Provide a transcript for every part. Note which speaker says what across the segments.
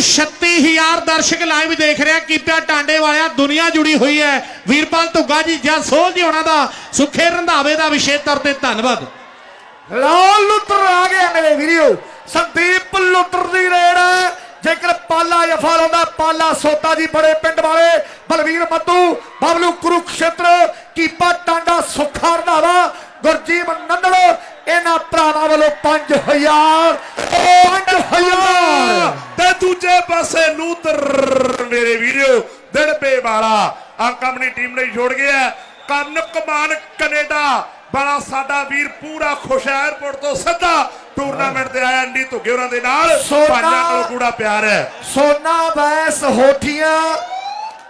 Speaker 1: 36000 ਦਰਸ਼ਕ ਲਾਈਵ ਦੇਖ ਰਿਹਾ, ਕੀਪਿਆ ਟਾਂਡੇ ਵਾਲਿਆ, ਦੁਨੀਆ ਜੁੜੀ ਹੋਈ ਹੈ। ਵੀਰਪਾਲ ਧੁੱਗਾ ਜੀ ਜਾਂ ਸੋਹ ਜੀ ਹੋਣਾ ਦਾ ਸੁਖੇ ਰੰਧਾਵੇ ਦਾ ਵਿਸ਼ੇਸ਼ ਤੌਰ ਤੇ ਧੰਨਵਾਦ।
Speaker 2: ਲਾਲ ਲੁੱਟਰ ਆ ਗਿਆ ਮੇਰੇ ਵੀਡੀਓ ਸੰਦੀਪ ਲੁੱਟਰ ਦੀ ਰੇਡ। ਜੇਕਰ ਪਾਲਾ ਜਫਾ ਲਾਉਂਦਾ ਪਾਲਾ ਸੋਤਾ ਜੀ ਬੜੇ ਪਿੰਡ ਵਾਲੇ। ਬਲਵੀਰ ਮੱਤੂ ਬਬਲੂ ਕੁਰੂਕਸ਼ੇਤਰ, ਕੀਪਾ ਟਾਂਡਾ, ਸੁੱਖਾ ਰੰਧਾਵਾ ਗੁਰਜੀਤ ਨੰਦੜ, ਇਹਨਾਂ ਭਰਾਵਾਂ ਵੱਲੋਂ 5000 5000
Speaker 3: ਦੂਜੇ ਪਾਸੇ ਨੂਤਰ ਮੇਰੇ ਵੀਡੀਓ ਦਿੜਪੇ ਵਾਲਾ। ਆ ਕੰਪਨੀ ਟੀਮ ਲਈ ਜੋੜ ਗਿਆ ਕੰਨ ਕਮਾਨ ਕੈਨੇਡਾ। ਬੜਾ ਸਾਡਾ ਵੀਰ ਪੂਰਾ ਖੁਸ਼ ਹੈ 에어ਪੋਰਟ ਤੋਂ ਸਿੱਧਾ। ਟੂਰਨਾਮੈਂਟ ਤੇ ਆਇਆ ਅੰਡੀ ਧੁੱਗੇ ਉਹਨਾਂ ਦੇ ਨਾਲ। ਪੰਜਾਂ ਕੋਲ ਗੂੜਾ ਪਿਆਰ ਹੈ।
Speaker 2: ਸੋਨਾ ਵੈਸ ਹੋਠੀਆਂ।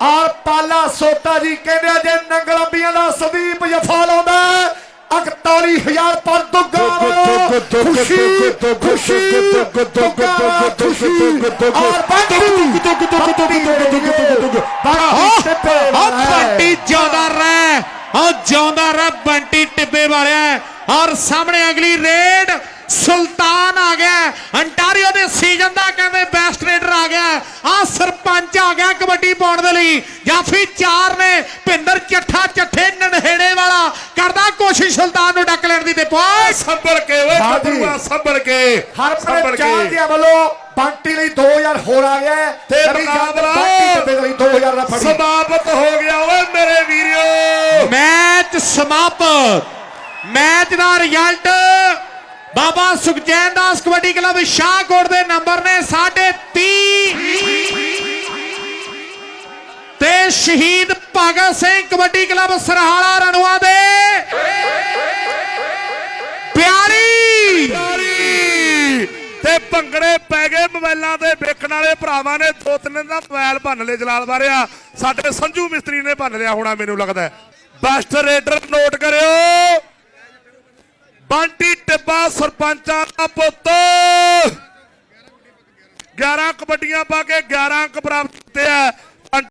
Speaker 2: ਔਰ ਪਾਲਾ ਸੋਤਾ ਜੀ ਕਹਿੰਦੇ ਜੇ ਨੰਗਲ ਅੰਬੀਆਂ ਦਾ ਸੰਦੀਪ ਜਫਾ ਲਾਉਂਦਾ। 41000 ਪਰ ਦੁੱਗਾ ਖੁਸ਼ੀ ਖੁਸ਼ੀ ਦੁੱਗਾ ਖੁਸ਼ੀ ਔਰ ਬੰਟੀ
Speaker 1: ਓ ਬੰਟੀ ਜਿਉਂਦਾ ਰਹਿ ਓ ਜਿਉਂਦਾ ਰਹਿ ਬੰਟੀ ਟਿੱਬੇ ਵਾਲਿਆ ਔਰ ਸਾਹਮਣੇ ਅਗਲੀ ਰੇਡ ਸੁਲਤਾਨ ਆ ਗਿਆ ਅੰਟਾਰੀਓ ਦੇ ਸੀਜ਼ਨ ਦਾ ਕਹਿੰਦੇ ਬੈਸਟ ਰੇਡਰ ਆ ਗਿਆ ਆ ਸਰਪੰਚ ਆ ਗਿਆ ਕਬੱਡੀ ਪਾਉਣ ਦੇ ਲਈ ਜਾਫੀ ਚਾਰ ਨੇ ਭਿੰਦਰ ਚੱਠਾ ਚੱਠੇ ਨਨਹੇੜੇ ਵਾਲਾ ਕਰਦਾ ਕੋਸ਼ਿਸ਼ ਸੁਲਤਾਨ ਨੂੰ ਡੱਕ ਲੈਣ ਦੀ ਤੇ ਪੁਆਇੰਟ
Speaker 3: ਸੰਭਲ ਕੇ ਓਏ। ਗੱਭਰੂਆ ਸੰਭਲ ਕੇ
Speaker 2: ਹਰਪ੍ਰੀਤ
Speaker 3: ਕੇ।
Speaker 2: ਦੇ ਵੱਲੋਂ ਬੰਟੀ ਲਈ 2000 ਹੋਰ ਆ ਗਿਆ।
Speaker 3: ਤੇ ਮੁਕਾਬਲਾ
Speaker 2: ਬੰਟੀ ਟਿੱਬੇ ਲਈ 2000 ਦਾ ਫੜੀ।
Speaker 3: ਸਮਾਪਤ ਹੋ ਗਿਆ ਓਏ ਮੇਰੇ ਵੀਰਿਓ।
Speaker 1: ਮੈਚ ਸਮਾਪਤ। ਮੈਚ ਦਾ ਰਿਜ਼ਲਟ ਬਾਬਾ ਸੁਖਜੈਨ ਦਾਸ ਕਬੱਡੀ ਕਲੱਬ ਸ਼ਾਹਕੋਟ ਦੇ ਨੰਬਰ ਨੇ 30 ਤੇ ਸ਼ਹੀਦ ਭਗਤ ਸਿੰਘ ਕਬੱਡੀ ਕਲੱਬ ਸਰਹਾਲਾ ਰਣਵਾ ਦੇ ਪਿਆਰੀ
Speaker 3: ਤੇ ਭੰਗੜੇ ਪੈ ਗਏ ਮੋਬਾਈਲਾਂ ਵਾਲੇ ਭਰਾਵਾਂ ਨੇ ਦੋ ਤਿੰਨ ਦਾ ਮੋਬਾਈਲ ਭੰਨ ਲਏ ਜਲਾਲ ਬਾਰਿਆ ਸਾਡੇ ਸੰਜੂ ਮਿਸਤਰੀ ਨੇ ਭੰਨ ਲਿਆ ਹੋਣਾ ਮੈਨੂੰ ਲੱਗਦਾ ਬੈਸਟ ਰੇਡਰ ਨੋਟ ਕਰਿਓ। ਬਾਂਟੀ ਟਿੱਬਾ ਸਰਪੰਚਾਂ ਦਾ ਪੁੱਤ। 11 ਕਬੱਡੀਆਂ ਪਾ ਕੇ 11 ਅੰਕ ਪ੍ਰਾਪਤ ਕੀਤੇ ਆ।